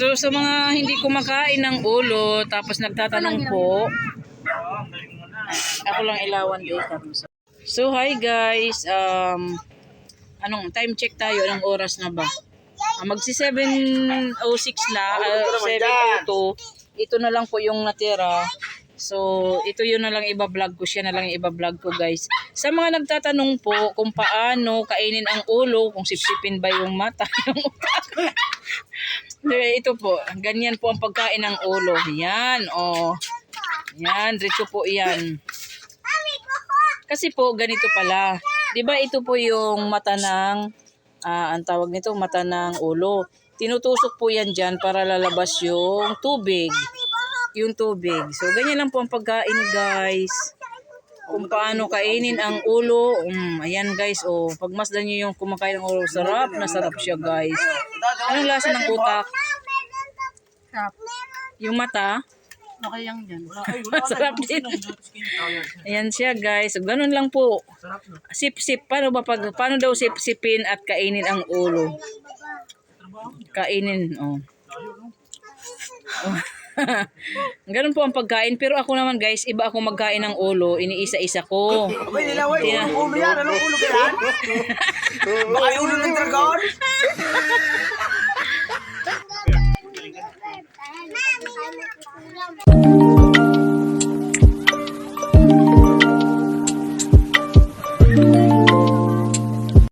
So sa mga hindi kumakain ng ulo tapos nagtatanong po ako lang ilawan dito. So hi guys, um anong time check tayo anong oras na ba? Ah, magsi 7:06 na, uh, 7:02. Ito na lang po yung natira. So, ito yun na lang iba-vlog ko. Siya na lang iba-vlog ko, guys. Sa mga nagtatanong po kung paano kainin ang ulo, kung sipsipin ba yung mata, yung utak. Eh, ito po, ganyan po ang pagkain ng ulo. Yan, oh. Yan, diretso po yan. Kasi po, ganito pala. Di ba ito po yung mata ng, ah, ang tawag nito, mata ng ulo. Tinutusok po yan dyan para lalabas yung tubig. Yung tubig. So, ganyan lang po ang pagkain, guys. Kung paano kainin ang ulo. Um, ayan, guys. Oh, pagmasdan nyo yung kumakain ng ulo. Sarap na sarap siya, guys. Anong lasa ng utak? Sarap. Yung mata? Okay lang dyan. Masarap din. Ayan siya guys. So, ganun lang po. Sip-sip. Paano ba pag, paano daw sip-sipin at kainin ang ulo? Kainin. Oh. Oh. ganun po ang pagkain. Pero ako naman guys, iba ako magkain ng ulo. Iniisa-isa ko. Uy, nilaway. Ulo yan. Anong ulo ka yan? Baka ulo ng dragon?